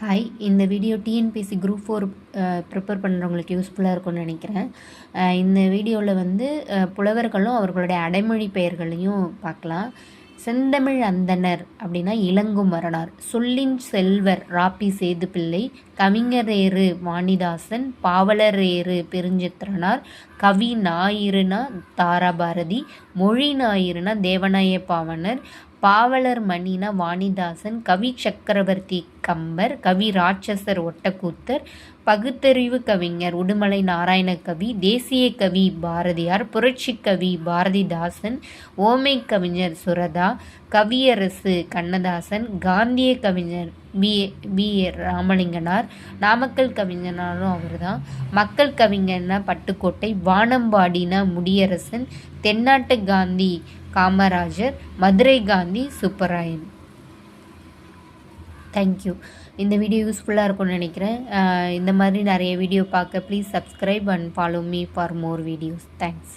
Hi இந்த video TNPSC group four prepare பண்ணுறவங்களுக்கு யூஸ்ஃபுல்லாக இருக்கும்னு நினைக்கிறேன். Uh, இந்த வீடியோவில் வந்து uh, புலவர்களும் அவர்களுடைய அடைமொழி பெயர்களையும் பார்க்கலாம். செந்தமிழ் அந்தணர் அப்படின்னா இளங்கும் மரணார் சொல்லின் செல்வர் ராப்பி சேது பிள்ளை கவிஞரேறு வாணிதாசன் பாவலரேறு பெருஞ்சித்திரனார் கவி ஞாயிறுனா தாராபாரதி மொழி ஞாயிறுனா தேவநாய பாவனர் பாவலர் மணினா வாணிதாசன் கவி சக்கரவர்த்தி கம்பர் கவி ராட்சசர் ஒட்டக்கூத்தர் பகுத்தறிவு கவிஞர் உடுமலை நாராயண கவி தேசிய கவி பாரதியார் புரட்சி கவி பாரதிதாசன் ஓமை கவிஞர் சுரதா கவியரசு கண்ணதாசன் காந்திய கவிஞர் பி பி ராமலிங்கனார் நாமக்கல் கவிஞனாலும் அவர் தான் மக்கள் கவிஞர்னா பட்டுக்கோட்டை வானம்பாடினா முடியரசன் தென்னாட்டு காந்தி காமராஜர் மதுரை காந்தி சுப்பராயன். தேங்க்யூ இந்த வீடியோ யூஸ்ஃபுல்லாக இருக்கும்னு நினைக்கிறேன். இந்த மாதிரி நிறைய வீடியோ பார்க்க please subscribe and follow me for more videos thanks